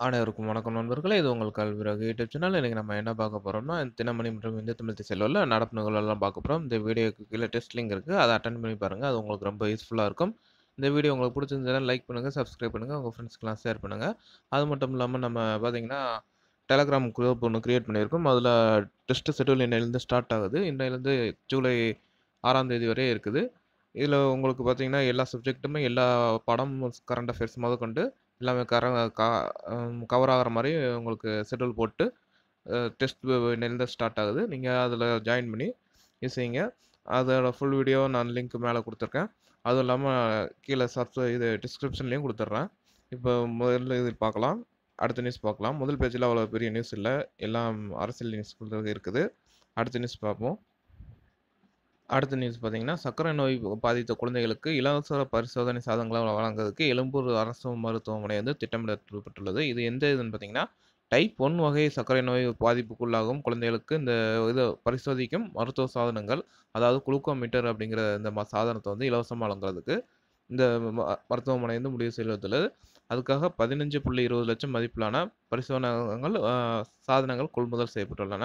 அனைவருக்கும் வணக்கம் நண்பர்களே! இது உங்கள் கல்விராக யூடியூப் சேனல். இன்றைக்கி நம்ம என்ன பார்க்க போகிறோம்னா தினமணி மற்றும் இந்திய தமிழ் திசையிலுள்ள நடப்பு நிகழ்வுகளெல்லாம் பார்க்க போகிறோம் இந்த வீடியோக்கு கீழே டெஸ்ட் லிங்க் இருக்குது அதை அட்டன் பண்ணி பாருங்கள் அது உங்களுக்கு ரொம்ப யூஸ்ஃபுல்லாக இருக்கும். இந்த வீடியோ உங்களுக்கு பிடிச்சிருந்ததுன்னா லைக் பண்ணுங்க, சப்ஸ்கிரைப் பண்ணுங்கள் உங்கள் ஃப்ரெண்ட்ஸ்க்குலாம் ஷேர் பண்ணுங்கள் அது மட்டும் இல்லாமல் நம்ம பார்த்தீங்கன்னா, டெலகிராம் குரூப் ஒன்று கிரியேட் பண்ணியிருக்கோம். அதில் டெஸ்ட் ஷெட்யூல் இன்னையிலேருந்து ஸ்டார்ட் ஆகுது. இன்னையிலேருந்து ஜூலை ஆறாம் தேதி வரை இருக்குது. இதில் உங்களுக்கு பார்த்தீங்கன்னா, எல்லா சப்ஜெக்ட்டுமே எல்லா படமும் கரண்ட் அஃபேர்ஸ் முதற்கொண்டு எல்லாமே கர கவர் ஆகுற மாதிரி உங்களுக்கு ஷெட்யூல் போட்டு டெஸ்ட் இன்னையிலேருந்து ஸ்டார்ட் ஆகுது. நீங்கள் அதில் ஜாயின் பண்ணி இது செய்யுங்க. அதோட ஃபுல் வீடியோ நான் லிங்க் மேலே கொடுத்துருக்கேன் அதுவும் இல்லாமல் கீழே சப்ஸ் இது டிஸ்கிரிப்ஷன்லேயும் கொடுத்துட்றேன் இப்போ முதல்ல இது பார்க்கலாம். அடுத்த நியூஸ் பார்க்கலாம். முதல் பேஜில் அவ்வளோ பெரிய நியூஸ் இல்லை எல்லாம் அரசியல் நியூஸ் இருக்குது. அடுத்த நியூஸ் பார்ப்போம். அடுத்த நியூஸ் பார்த்தீங்கன்னா, சர்க்கரை நோய் பாதித்த குழந்தைகளுக்கு இலவச பரிசோதனை சாதனங்களை வழங்குறதுக்கு எழும்பூர் அரசு மருத்துவமனை வந்து திட்டமிடப்பட்டுள்ளது. இது எந்த இதுன்னு பார்த்தீங்கன்னா, டைப் ஒன் வகை சர்க்கரை நோய் பாதிப்புக்குள்ளாகும் குழந்தைகளுக்கு இந்த இது பரிசோதிக்கும் மருத்துவ சாதனங்கள், அதாவது குளுக்கோமீட்டர் அப்படிங்கிற இந்த ம வந்து இலவசமாக வழங்குறதுக்கு இந்த மருத்துவமனை வந்து முடிவு செய்துள்ளது. அதுக்காக 15.20 லட்சம் மதிப்பிலான பரிசோதனைகள் சாதனங்கள் கொள்முதல் செய்யப்பட்டுள்ளன.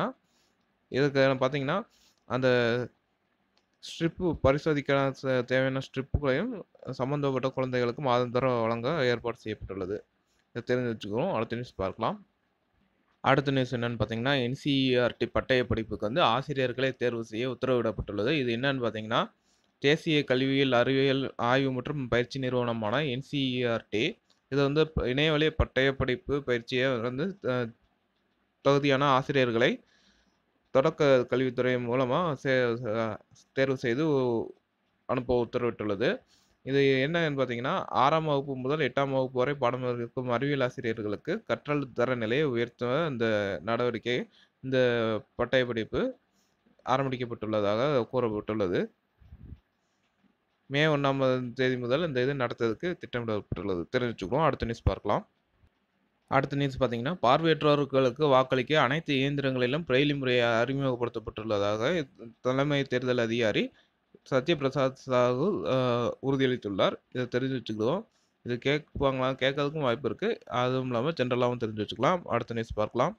இதுக்கு பார்த்தீங்கன்னா, அந்த ஸ்ட்ரிப்பு பரிசோதிக்க தேவையான ஸ்ட்ரிப்புகளையும் சம்பந்தப்பட்ட குழந்தைகளுக்கு மாதந்தரம் வழங்க ஏற்பாடு செய்யப்பட்டுள்ளது. இதை தெரிஞ்சு வச்சுக்கிறோம் அடுத்த நியூஸ் பார்க்கலாம். அடுத்த நியூஸ் என்னென்னு பார்த்தீங்கன்னா, என்சிஇஆர்டி பட்டய படிப்புக்கு வந்து ஆசிரியர்களை தேர்வு செய்ய உத்தரவிடப்பட்டுள்ளது. இது என்னன்னு பார்த்தீங்கன்னா, தேசிய கல்வியியல், அறிவியல் ஆய்வு மற்றும் பயிற்சி நிறுவனமான என்சிஇஆர்டி இது வந்து இணையவழி பட்டய படிப்பு பயிற்சியை வந்து தகுதியான ஆசிரியர்களை தொடக்க கல்வித்துறை மூலமாக சே தேர்வு செய்து அனுப்ப உத்தரவிட்டுள்ளது. இது என்னன்னு பார்த்தீங்கன்னா, ஆறாம் வகுப்பு முதல் எட்டாம் வகுப்பு வரை பாடம் இருக்கும் அறிவியல் ஆசிரியர்களுக்கு கற்றல் தர நிலையை உயர்த்த இந்த நடவடிக்கை இந்த பட்டய படிப்பு ஆரம்பிக்கப்பட்டுள்ளதாக கூறப்பட்டுள்ளது. மே ஒன்றாம் தேதி முதல் இந்த இது நடத்துறதுக்கு திட்டமிடப்பட்டுள்ளது. தெரிஞ்சுக்கணும் அடுத்த நியூஸ் பார்க்கலாம். அடுத்த நியூஸ் பார்த்தீங்கன்னா, பார்வையற்றோர்களுக்கு வாக்களிக்க அனைத்து இயந்திரங்களிலும் பிரெய்லி முறையை அறிமுகப்படுத்தப்பட்டுள்ளதாக தலைமை தேர்தல் அதிகாரி சத்யபிரசாத் சாஹூ உறுதியளித்துள்ளார். இதை தெரிஞ்சு வச்சுக்குவோம். இது கேட்பாங்களா கேட்கறதுக்கும் வாய்ப்பு இருக்குது அதுவும் இல்லாமல் ஜென்ரலாகவும் தெரிஞ்சு வச்சுக்கலாம். அடுத்த நியூஸ் பார்க்கலாம்.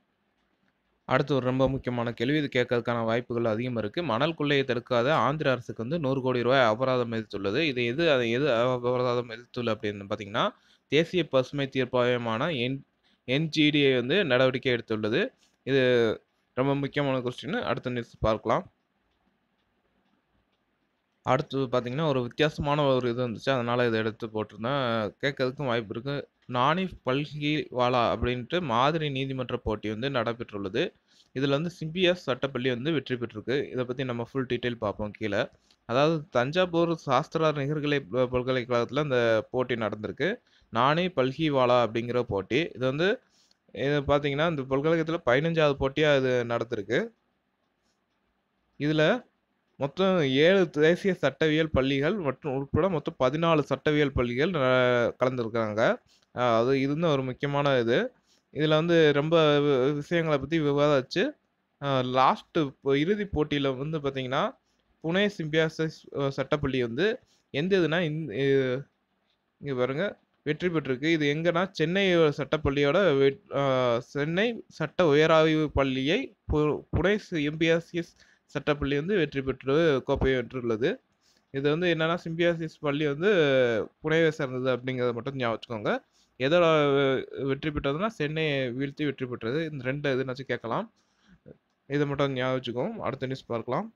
அடுத்து ஒரு ரொம்ப முக்கியமான கேள்வி. இது கேட்கறதுக்கான வாய்ப்புகள் அதிகமாக இருக்குது மணல் கொள்ளையை தடுக்காத ஆந்திர அரசுக்கு வந்து நூறு கோடி ரூபாய் அபராதம் விதித்துள்ளது. இது எது அதை எது அபராதம் விதித்துள்ளது அப்படின்னு பார்த்தீங்கன்னா, தேசிய பசுமை தீர்ப்பாயமான என் என்ஜிடிஐ வந்து நடவடிக்கை எடுத்துள்ளது. இது ரொம்ப முக்கியமான கொஸ்டின். அடுத்த நியூஸ் பார்க்கலாம். அடுத்து பார்த்தீங்கன்னா, ஒரு வித்தியாசமான ஒரு இது வந்துச்சு. அதனால் இதை எடுத்து போட்டிருந்தேன். கேட்கறதுக்கும் வாய்ப்பு இருக்குது நானி பல்கிவாலா அப்படின்ட்டு மாதிரி நீதிமன்ற போட்டி வந்து நடைபெற்றுள்ளது. இதில் வந்து சிபிஎஸ் சட்டப்பள்ளி வந்து வெற்றி பெற்றிருக்கு. இதை பற்றி நம்ம ஃபுல் டீட்டெயில் பார்ப்போம் கீழே அதாவது தஞ்சாவூர் சாஸ்திரார் நிகர்கலை பல்கலைக்கழகத்தில் அந்த போட்டி நடந்திருக்கு. நானே பல்கிவாலா அப்படிங்கிற போட்டி. இது வந்து இது பார்த்தீங்கன்னா, இந்த பல்கழகத்தில் பதினஞ்சாவது போட்டியாக இது நடந்திருக்கு. இதில் மொத்தம் ஏழு தேசிய சட்டவியல் பள்ளிகள் மற்றும் உட்பட மொத்தம் 14 சட்டவியல் பள்ளிகள் கலந்துருக்கிறாங்க கலந்துருக்காங்க. அது இதுதான் ஒரு முக்கியமான இது. இதில் வந்து ரொம்ப வி பற்றி விவாதிச்சு, லாஸ்ட்டு இப்போ இறுதிப் போட்டியில் வந்து பார்த்தீங்கன்னா, புனே சிம்பியாசிஸ் சட்டப்பள்ளி வந்து எந்த இதுனா, இந் இங்கே பாருங்கள் வெற்றி பெற்றிருக்கு. இது எங்கன்னா, சென்னை சட்டப்பள்ளியோட வெட் சென்னை சட்ட உயராய்வு பள்ளியை பு புனே எம்பிஎஸ்எஸ் சட்டப்பள்ளி வந்து வெற்றி பெற்று கோப்பையை வென்றுள்ளது. இது வந்து என்னன்னா, சிம்பியாசிஸ் பள்ளி வந்து புனேவை சேர்ந்தது அப்படிங்கிறத மட்டும் ஞாபகம் வச்சுக்கோங்க. எதோட வெற்றி பெற்றதுன்னா, சென்னையை வீழ்த்தி வெற்றி பெற்றது. இந்த ரெண்டு எதுனாச்சும் கேட்கலாம். இதை மட்டும் ஞாபகம் அடுத்த நியூஸ் பார்க்கலாம்.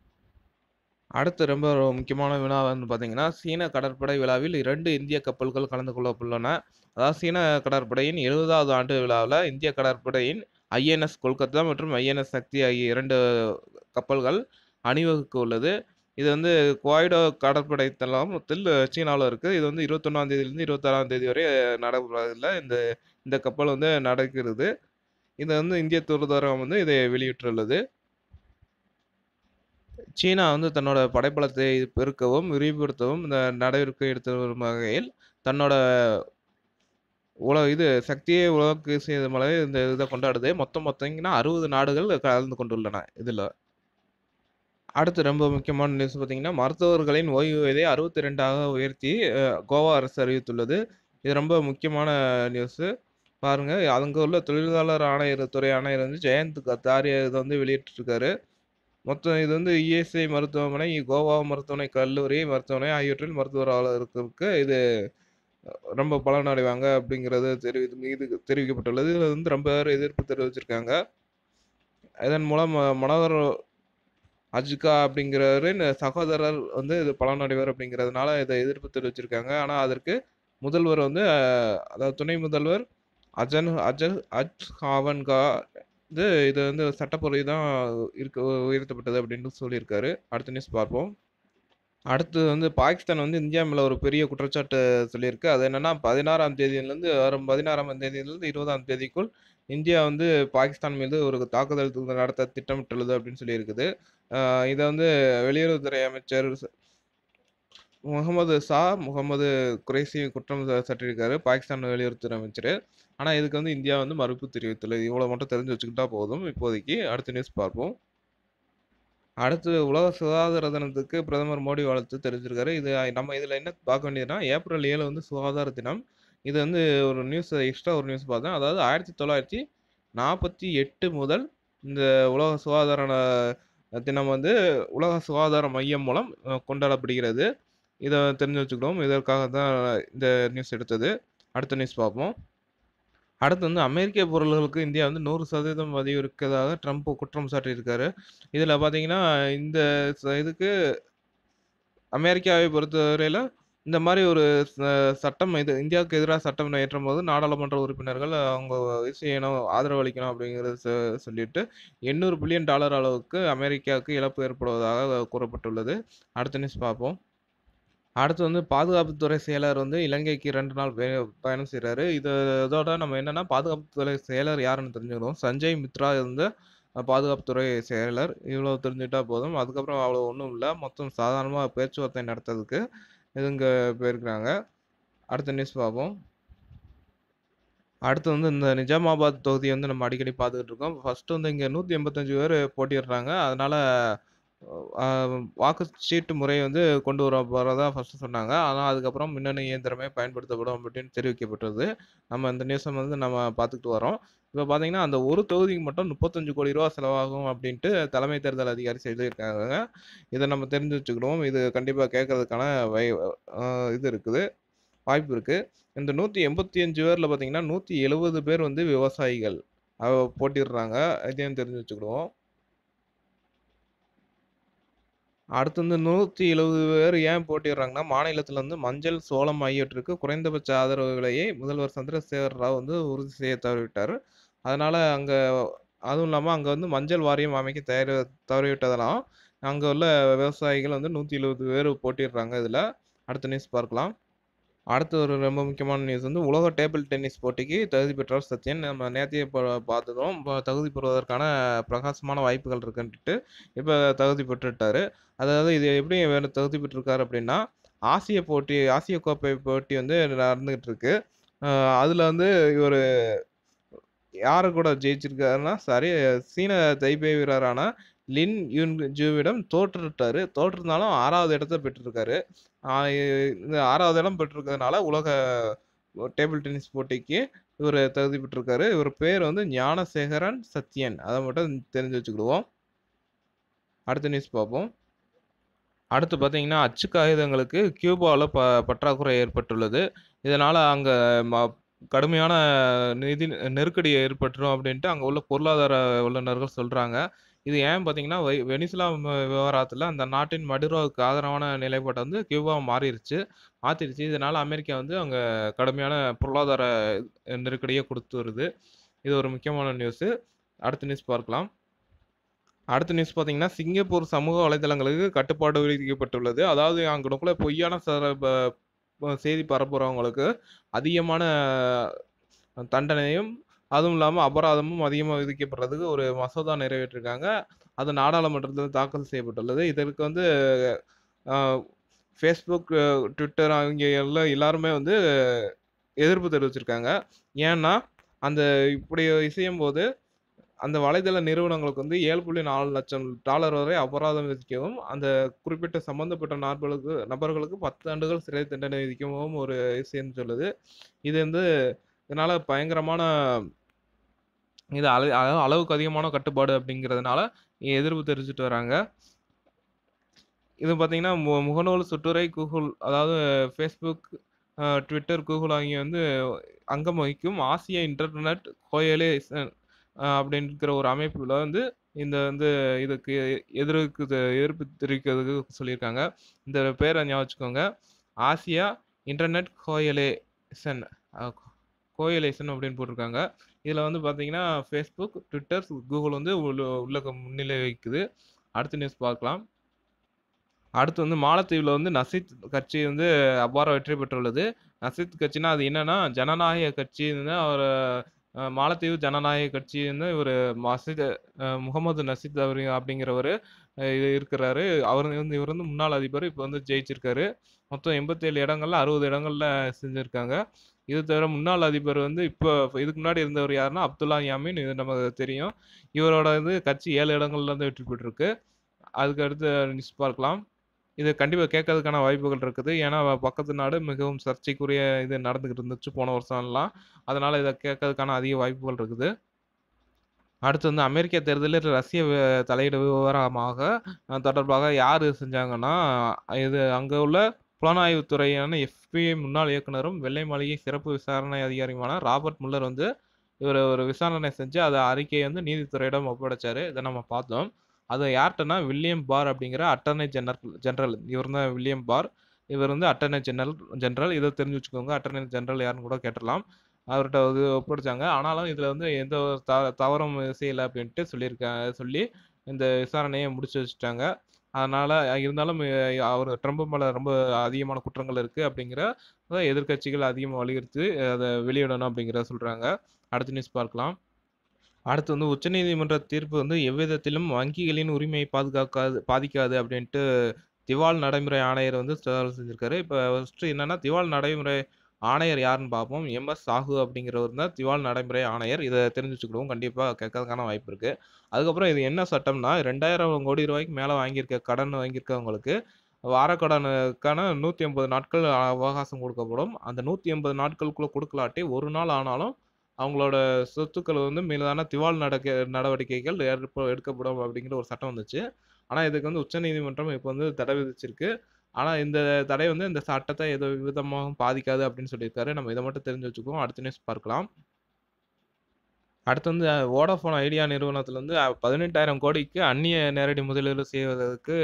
அடுத்து ரொம்ப முக்கியமான வினா வந்து பார்த்தீங்கன்னா, சீன கடற்படை விழாவில் இரண்டு இந்திய கப்பல்கள் கலந்து கொள்ளப்பட்டுள்ளன அதாவது சீன கடற்படையின் 70வது ஆண்டு விழாவில் இந்திய கடற்படையின் ஐஎன்எஸ் கொல்கத்தா மற்றும் ஐஎன்எஸ் சக்தி ஆகிய இரண்டு கப்பல்கள் அணிவகுக்க உள்ளது. இது வந்து குவாய்டோ கடற்படை தளத்தில் சீனாவில் இருக்குது இது வந்து 21ஆம் தேதியிலிருந்து 26ஆம் தேதி வரை நடைபெறவுள்ள இந்த இந்த கப்பல் வந்து நடக்கிறது. இது வந்து இந்திய தூதரகம் வந்து இதை வெளியிட்டுள்ளது. சீனா வந்து தன்னோட படைப்பலத்தை பெருக்கவும், விரிவுபடுத்தவும் இந்த நடவடிக்கை எடுத்து வரும் வகையில், தன்னோட உல இது சக்தியை உலகக்கு செய்யும் அளவு இந்த இதை கொண்டாடுது. மொத்தம் பார்த்தீங்கன்னா, 60 நாடுகள் கலந்து கொண்டுள்ளன இதில் அடுத்து ரொம்ப முக்கியமான நியூஸ் பார்த்தீங்கன்னா, மருத்துவர்களின் ஓய்வு வயதை 62ஆக உயர்த்தி கோவா அரசு அறிவித்துள்ளது. இது ரொம்ப முக்கியமான நியூஸு. பாருங்கள் அங்கே உள்ள தொழிலாளர் ஆணையர் துறை ஆணையர் வந்து ஜெயந்த் கத்தாரியா இதை வந்து வெளியிட்டிருக்காரு. மொத்தம் இது வந்து இஎஸ்ஐ மருத்துவமனை, கோவா மருத்துவமனை கல்லூரி மருத்துவமனை ஆகியவற்றில் மருத்துவர்களுக்கு இது ரொம்ப பலனடைவாங்க அப்படிங்கிறது தெரிவி இது தெரிவிக்கப்பட்டுள்ளது. இதில் வந்து ரொம்ப பேர் எதிர்ப்பு தெரிவிச்சிருக்காங்க. இதன் மூலம் மனோகர் அஜ்கா அப்படிங்கிறவரின் சகோதரர் வந்து இது பலனடைவர் அப்படிங்கிறதுனால இதை எதிர்ப்பு தெரிவிச்சிருக்காங்க. ஆனால் அதற்கு முதல்வர் வந்து அதாவது துணை முதல்வர் அஜன் அஜல் அஜ் ஹாவன்கா இது இது வந்து சட்டப்பொறி தான் இருக்கு உயர்த்தப்பட்டது அப்படின்னு சொல்லியிருக்காரு. அடுத்த நியூஸ் பார்ப்போம். அடுத்து வந்து பாகிஸ்தான் வந்து இந்தியா மேலே ஒரு பெரிய குற்றச்சாட்டு சொல்லியிருக்கு. அது என்னென்னா பதினாறாம் தேதியிலேருந்து வரும் பதினாறாம் தேதியிலேருந்து இருபதாம் தேதிக்குள் இந்தியா வந்து பாகிஸ்தான் மீது ஒரு தாக்குதல் நடத்த திட்டமிட்டுள்ளது அப்படின்னு சொல்லியிருக்குது. இதை வந்து வெளியுறவுத்துறை அமைச்சர் முகமது ஷா முகமது குரைஷி குற்றம் சாட்டியிருக்காரு. பாகிஸ்தான் வெளியுறவுத்துறை அமைச்சர் ஆனால் இதுக்கு வந்து இந்தியா வந்து மறுப்பு தெரிவித்துள்ளது. இவ்வளோ மட்டும் தெரிஞ்சு வச்சுக்கிட்டா போதும் இப்போதைக்கு. அடுத்த நியூஸ் பார்ப்போம். அடுத்து உலக சுகாதார தினத்துக்கு பிரதமர் மோடி வாழ்த்து தெரிவிச்சிருக்காரு. இது நம்ம இதில் என்ன பார்க்க வேண்டியதுன்னா, ஏப்ரல் ஏழு வந்து சுகாதார தினம். இது வந்து ஒரு நியூஸ் எக்ஸ்ட்ரா ஒரு நியூஸ் பார்த்தேன். அதாவது 1948 முதல் இந்த உலக சுகாதார தினம் வந்து உலக சுகாதார மையம் மூலம் கொண்டாடப்படுகிறது. இதை தெரிஞ்சு வச்சுக்கணும். இதற்காக தான் இந்த நியூஸ் எடுத்தது. அடுத்த நியூஸ் பார்ப்போம். அடுத்து வந்து அமெரிக்க பொருள்களுக்கு இந்தியா வந்து நூறு சதவீதம் பதிவு இருக்கிறதாக ட்ரம்ப் குற்றம் சாட்டியிருக்காரு. இதில் பார்த்தீங்கன்னா, இந்த ச இதுக்கு அமெரிக்காவை பொறுத்தவரையில் இந்த மாதிரி ஒரு சட்டம் இது இந்தியாவுக்கு எதிராக சட்டம் இயற்றும்போது நாடாளுமன்ற உறுப்பினர்கள் அவங்க செய்யணும், ஆதரவு அளிக்கணும் அப்படிங்கிறத சொல்லிட்டு எண்ணூறு பில்லியன் டாலர் அளவுக்கு அமெரிக்காவுக்கு இழப்பு ஏற்படுவதாக கூறப்பட்டுள்ளது. அடுத்த நியூஸ் பார்ப்போம். அடுத்து வந்து பாதுகாப்புத்துறை செயலர் வந்து இலங்கைக்கு ரெண்டு நாள் பயணம் செய்கிறாரு இது இதோட நம்ம என்னென்னா பாதுகாப்புத்துறை செயலர் யாருன்னு தெரிஞ்சுக்கணும். சஞ்சய் மித்ரா வந்து பாதுகாப்புத்துறை செயலர். இவ்வளோ தெரிஞ்சுட்டா போதும். அதுக்கப்புறம் அவ்வளோ ஒன்றும் இல்லை மொத்தம் சாதாரணமாக பேச்சுவார்த்தை நடத்துறதுக்கு இதுங்க போயிருக்கிறாங்க அடுத்த நியூஸ் பார்ப்போம். அடுத்து வந்து இந்த நிஜாமாபாத் தொகுதியை வந்து நம்ம அடிக்கடி பார்த்துக்கிட்டு இருக்கோம். ஃபர்ஸ்ட் வந்து இங்கே நூற்றி எண்பத்தஞ்சு பேர் போட்டிடுறாங்க அதனால் வாக்கு சீட்டு முறை வந்து கொண்டு வர போகிறதா ஃபஸ்ட்டு சொன்னாங்க. ஆனால் அதுக்கப்புறம் மின்னணு இயந்திரமே பயன்படுத்தப்படும் அப்படின்னு தெரிவிக்கப்பட்டது. நம்ம இந்த நியூஸை வந்து நம்ம பார்த்துக்கிட்டு வரோம். இப்போ பார்த்தீங்கன்னா, அந்த ஒரு தொகுதிக்கு மட்டும் முப்பத்தஞ்சு கோடி ரூபா செலவாகும் அப்படின்ட்டு தலைமை தேர்தல் அதிகாரி சொல்லியிருக்காங்க. இதை நம்ம தெரிஞ்சு வச்சுக்கிடுவோம். இது கண்டிப்பாக கேட்கறதுக்கான வை இது இருக்குது. வாய்ப்பு இருக்குது இந்த நூற்றி எண்பத்தி அஞ்சு பேரில் பார்த்தீங்கன்னா, 170 பேர் வந்து விவசாயிகள். போட்டிடுறாங்க இதையும் தெரிஞ்சு வச்சுக்கிடுவோம். அடுத்து வந்து 170 பேர் ஏன் போட்டிடுறாங்கன்னா மாநிலத்தில வந்து மஞ்சள், சோளம் ஆகியவற்றுக்கு குறைந்தபட்ச ஆதரவு விலையை முதல்வர் சந்திரசேகர ராவ் வந்து உறுதி செய்ய தவறிவிட்டார் அதனால் அங்கே அதுவும் இல்லாமல் அங்கே வந்து மஞ்சள் வாரியம் அமைக்க தயாரி தவறிவிட்டதெல்லாம் அங்கே உள்ள விவசாயிகள் வந்து 170 பேர் போட்டிடுறாங்க இதில் அடுத்த நியூஸ் பார்க்கலாம். அடுத்து ஒரு ரொம்ப முக்கியமான நியூஸ் வந்து உலக டேபிள் டென்னிஸ் போட்டிக்கு தகுதி பெற்றார் சத்யன். நம்ம நேத்தையே ப பார்த்துட்டோம். இப்போ தகுதி பெறுவதற்கான பிரகாசமான வாய்ப்புகள் இருக்குன்ட்டு, இப்போ தகுதி பெற்றுட்டாரு. அதாவது இது எப்படி வேறு தகுதி பெற்றிருக்காரு அப்படின்னா, ஆசிய போட்டி ஆசிய கோப்பை போட்டி வந்து நடந்துகிட்டு இருக்கு. அதில் வந்து இவர் யாரு கூட ஜெயிச்சிருக்காருன்னா, சாரி சீன தைபே வீரரான லின் யூன் ஜூவிடம் தோற்றுட்டாரு. தோற்றிருந்தாலும் ஆறாவது இடத்த பெற்றிருக்காரு. ஆ இந்த ஆறாவது இடம் பெற்றிருக்கிறதுனால உலக டேபிள் டென்னிஸ் போட்டிக்கு இவர் தகுதி பெற்றிருக்காரு. இவர் பேர் வந்து ஞானசேகரன் சத்யன். அதை மட்டும் தெரிஞ்சு வச்சுக்கிடுவோம். அடுத்த நியூஸ் பார்ப்போம். அடுத்து பார்த்தீங்கன்னா, அச்சு காகிதங்களுக்கு கியூபாவில் ப பற்றாக்குறை ஏற்பட்டுள்ளது. இதனால் அங்கே ம கடுமையான நிதி நெருக்கடி ஏற்பட்டுரும் அப்படின்ட்டு அங்கே உள்ள பொருளாதார வல்லுநர்கள் சொல்கிறாங்க இது ஏன் பார்த்தீங்கன்னா, வெனிசுலா விவகாரத்தில் அந்த நாட்டின் மடுரோவுக்கு ஆதரவான நிலைப்பாட்டை வந்து கியூபா மாறிடுச்சு மாற்றிருச்சு இதனால் அமெரிக்கா வந்து அங்கே கடுமையான பொருளாதார நெருக்கடியை கொடுத்து வருது. இது ஒரு முக்கியமான நியூஸு. அடுத்த நியூஸ் பார்க்கலாம். அடுத்த நியூஸ் பார்த்தீங்கன்னா, சிங்கப்பூர் சமூக வலைதளங்களுக்கு கட்டுப்பாடு விதிக்கப்பட்டுள்ளது. அதாவது அங்கனக்குள்ள பொய்யான சர ப செய்தி பரப்புகிறவங்களுக்கு அதிகமான தண்டனையும், அதுவும் இல்லாமல் அபராதமும் அதிகமாக விதிக்கப்படுறதுக்கு ஒரு மசோதா நிறைவேற்றிருக்காங்க. அது நாடாளுமன்றத்தில் தாக்கல் செய்யப்பட்டுள்ளது. இதற்கு வந்து ஃபேஸ்புக் ட்விட்டர் அவங்க எல்லாம் எல்லாருமே வந்து எதிர்ப்பு தெரிவிச்சிருக்காங்க. ஏன்னா, அந்த இப்படி இசையும் போது அந்த வலைதள நிறுவனங்களுக்கு வந்து $7,400,000 வரை அபராதம் விதிக்கவும், அந்த குறிப்பிட்ட சம்பந்தப்பட்ட நபர்களுக்கு நபர்களுக்கு 10 ஆண்டுகள் சிறை தண்டனை விதிக்கவும் ஒரு இசைன்னு சொல்லுது. இது வந்து இதனால் பயங்கரமான இது அளவு அளவுக்கு அதிகமான கட்டுப்பாடு அப்படிங்கிறதுனால எதிர்ப்பு தெரிவிச்சுட்டு வராங்க. இது பார்த்தீங்கன்னா, மு முகநூல், சுட்டுரை, கூகுள் அதாவது ஃபேஸ்புக் ட்விட்டர் கூகுள் ஆகிய வந்து அங்கம் வகிக்கும் ஆசிய இன்டர்நெட் கோயலேசன் அ அப்படிங்கிற ஒரு அமைப்புல வந்து இந்த வந்து இதுக்கு எதிர்க்கு எதிர்ப்பு தெரிவிக்கிறதுக்கு சொல்லியிருக்காங்க. இந்த பேரை ஞாபகம் வச்சுக்கோங்க. ஆசியா இன்டர்நெட் கோயலேசன் கோயலேசன் அப்படின்னு போட்டிருக்காங்க. இதில் வந்து பார்த்தீங்கன்னா, ஃபேஸ்புக் ட்விட்டர் கூகுள் வந்து உள்ள உள்ள முன்னிலை வகிக்குது. அடுத்த நியூஸ் பார்க்கலாம். அடுத்து வந்து மாலத்தீவில் வந்து நசீத் கட்சி வந்து அபார வெற்றி பெற்றுள்ளது. நசீத் கட்சினா அது என்னன்னா, ஜனநாயக கட்சின்னு அவர் மாலத்தீவு ஜனநாயக கட்சின்னு இவர் மசீத் முகமது நசீத் அவர் அப்படிங்கிறவர் இது இருக்கிறாரு. அவர் வந்து இவர் வந்து முன்னாள் அதிபர். இப்போ வந்து ஜெயிச்சிருக்காரு. மொத்தம் 87 இடங்கள்ல 60 இடங்கள்ல செஞ்சுருக்காங்க இது தவிர முன்னாள் அதிபர் வந்து இப்போ இதுக்கு முன்னாடி இருந்தவர் யாருன்னா, அப்துல்லா யாமின் இது நமக்கு தெரியும். இவரோட இது கட்சி ஏழு இடங்கள்ல இருந்து வெற்றி பெற்றிருக்கு. அதுக்கு அடுத்து நியூஸ் பார்க்கலாம். இது கண்டிப்பாக கேட்கறதுக்கான வாய்ப்புகள் இருக்குது. ஏன்னா, பக்கத்து நாடு மிகவும் சர்ச்சைக்குரிய இது நடந்துக்கிட்டு இருந்துச்சு போன வருஷம்லாம். அதனால் இதை கேட்கறதுக்கான அதிக வாய்ப்புகள் இருக்குது. அடுத்து வந்து அமெரிக்க தேர்தலில் ரஷ்ய தலையீடு விவகாரமாக தொடர்பாக யார் செஞ்சாங்கன்னா, இது அங்கே உள்ள புலனாய்வுத் துறையான முன்னாள் இயக்குனரும், வெள்ளை மாளிகை சிறப்பு விசாரணை அதிகாரியுமான ராபர்ட் முல்லர் வந்து இவர் ஒரு விசாரணை செஞ்சு அதை அறிக்கையை வந்து நீதித்துறையிடம் ஒப்படைச்சார் இதை நம்ம பார்த்தோம். அது யார்கிட்டனா வில்லியம் பார் அப்படிங்கிற அட்டர்னி ஜெனரல் ஜெனரல் இவர் தான் வில்லியம் பார். இவர் வந்து அட்டர்னி ஜெனரல் ஜெனரல் இதை தெரிஞ்சு வச்சுக்கோங்க. அட்டர்னி ஜெனரல் யாருன்னு கூட கேட்டலாம் அவர்கிட்ட வந்து ஒப்படைச்சாங்க. ஆனாலும் இதில் வந்து எந்த ஒரு த தவறும் செய்யலை அப்படின்ட்டு சொல்லியிருக்காங்க சொல்லி இந்த விசாரணையை முடிச்சு வச்சுட்டாங்க. அதனால இருந்தாலும் அவர் ட்ரம்ப் மேல ரொம்ப அதிகமான குற்றங்கள் இருக்கு அப்படிங்கிறத எதிர்க்கட்சிகள் அதிகமாக வலியுறுத்தி அதை வெளியிடணும் அப்படிங்கிறத சொல்றாங்க. அடுத்த நியூஸ் பார்க்கலாம். அடுத்து வந்து உச்சநீதிமன்ற தீர்ப்பு வந்து எவ்விதத்திலும் வங்கிகளின் உரிமையை பாதுகாக்காது பாதிக்காது அப்படின்ட்டு திவால் நடைமுறை ஆணையர் வந்து செஞ்சிருக்காரு. இப்போ ஃபஸ்ட்டு என்னன்னா, திவால் நடைமுறை ஆணையர் யாருன்னு பார்ப்போம். எம்.எஸ். சாஹூ அப்படிங்கிறவர் தான் திவால் நடைமுறை ஆணையர். இதை தெரிஞ்சு வச்சுக்கிடுவோம். கண்டிப்பாக கேட்கறதுக்கான வாய்ப்பு இருக்குது அதுக்கப்புறம் இது என்ன சட்டம்னா, ரெண்டாயிரம் கோடி ரூபாய்க்கு மேலே வாங்கியிருக்க கடன் வாங்கியிருக்கவங்களுக்கு வாரக்கடனுக்கான 180 நாட்கள் அவகாசம் கொடுக்கப்படும். அந்த நூற்றி ஐம்பது நாட்களுக்குள்ளே கொடுக்கலாட்டி ஒரு நாள் ஆனாலும் அவங்களோட சொத்துக்கள் வந்து மீதான திவால் நடக்க நடவடிக்கைகள் ஏற்ப எடுக்கப்படும் அப்படிங்கிற ஒரு சட்டம் வந்துச்சு. ஆனால் இதுக்கு வந்து உச்சநீதிமன்றம் இப்போ வந்து தடை விதிச்சிருக்கு. ஆனால் இந்த தடை வந்து இந்த சட்டத்தை எந்த விதமாகவும் பாதிக்காது அப்படின்னு சொல்லியிருக்காரு. நம்ம இதை மட்டும் தெரிஞ்சு வச்சுக்குவோம். அடுத்த நியூஸ் பார்க்கலாம். அடுத்து வந்து வோடாஃபோன் ஐடியா நிறுவனத்துல வந்து 18,000 கோடிக்கு அந்நிய நேரடி முதலீடு செய்வதற்கு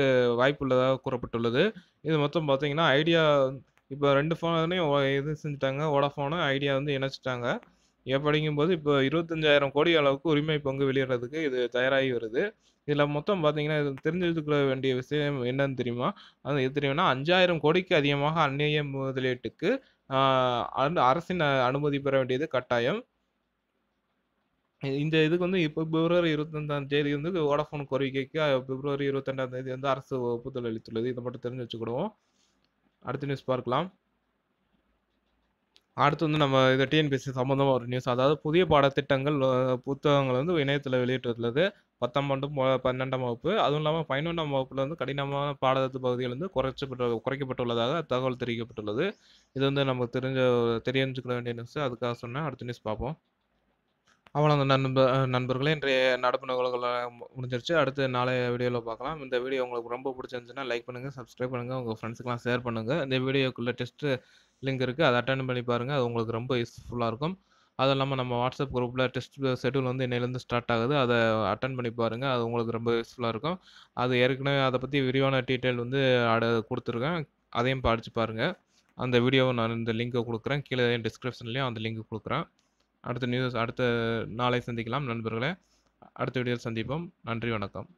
வாய்ப்புள்ளதாக கூறப்பட்டுள்ளது. இது மொத்தம் பார்த்தீங்கன்னா, ஐடியா இப்போ ரெண்டு ஃபோனையும் இது செஞ்சுட்டாங்க. வோடாஃபோனும், ஐடியா வந்து இணைச்சிட்டாங்க அப்படிங்கும்போது இப்போ 25,000 கோடி அளவுக்கு உரிமை பங்கு வெளியிடுறதுக்கு இது தயாராகி வருது. இதில் மொத்தம் பார்த்தீங்கன்னா, இது தெரிஞ்சு வேண்டிய விஷயம் என்னன்னு தெரியுமா? அது எது தெரியும்னா, 5,000 கோடிக்கு அதிகமாக அந்நிய முதலீட்டுக்கு அரசின் அனுமதி பெற வேண்டியது கட்டாயம். இந்த இதுக்கு வந்து இப்போ பிப்ரவரி 25ஆம் தேதி வந்து வோடஃபோன் கோரிக்கைக்கு பிப்ரவரி 22ஆம் தேதி வந்து அரசு ஒப்புதல் அளித்துள்ளது. இதை மட்டும் தெரிஞ்சு வச்சுக்கிடுவோம். அடுத்த நியூஸ் பார்க்கலாம். அடுத்து வந்து நம்ம இது டிஎன்பிஎஸ்சி சம்மந்தமாக ஒரு நியூஸ். அதாவது புதிய பாடத்திட்டங்கள் புத்தகங்கள் வந்து இணையத்தில் வெளியிட்டுள்ளது. 10ஆம் மற்றும் 12ஆம் வகுப்பு. அதுவும் இல்லாமல் பதினொன்றாம் வகுப்பில் வந்து கடினமான பாடத்து பகுதிகள் வந்து குறைச்சப்பட்டு குறைக்கப்பட்டுள்ளதாக தகவல் தெரிவிக்கப்பட்டுள்ளது. இது வந்து நமக்கு தெரிஞ்ச தெரிஞ்சுக்க வேண்டிய நியூஸ். அதுக்காக சொன்னேன். அடுத்த நியூஸ் பார்ப்போம். அவ்வளோதான் நண்ப நண்பர்களே இன்றைய நடப்பு நிகழ்வுகளை முடிஞ்சிருச்சு. அடுத்து நாளைய வீடியோவில் பார்க்கலாம். இந்த வீடியோ உங்களுக்கு ரொம்ப பிடிச்சிருந்துச்சுன்னா லைக் பண்ணுங்கள் சப்ஸ்கிரைப் பண்ணுங்கள் உங்கள் ஃப்ரெண்ட்ஸுக்கெலாம் ஷேர் பண்ணுங்க. இந்த வீடியோக்குள்ளே டெஸ்ட்டு லிங்க் இருக்குது அதை அட்டன் பண்ணி பாருங்கள் அது உங்களுக்கு ரொம்ப யூஸ்ஃபுல்லாக இருக்கும். அதுவும் இல்லாமல் நம்ம வாட்ஸ்அப் குரூப்பில் டெஸ்ட் ஷெட்யூல் வந்து இன்னையிலேருந்து ஸ்டார்ட் ஆகுது. அதை அட்டன் பண்ணி பாருங்கள் அது உங்களுக்கு ரொம்ப யூஸ்ஃபுல்லாக இருக்கும். அது ஏற்கனவே அதை பற்றி விரிவான டீட்டெயில் வந்து அட கொடுத்துருக்கேன் அதையும் படித்து பாருங்கள் அந்த வீடியோவை நான் இந்த லிங்க்க கொடுக்குறேன் கீழே டிஸ்கிரிப்ஷன்லேயும் அந்த லிங்க் கொடுக்குறேன் அடுத்த நியூஸ் அடுத்த நாளை சந்திக்கலாம் நண்பர்களே. அடுத்த வீடியோவில் சந்திப்போம். நன்றி, வணக்கம்.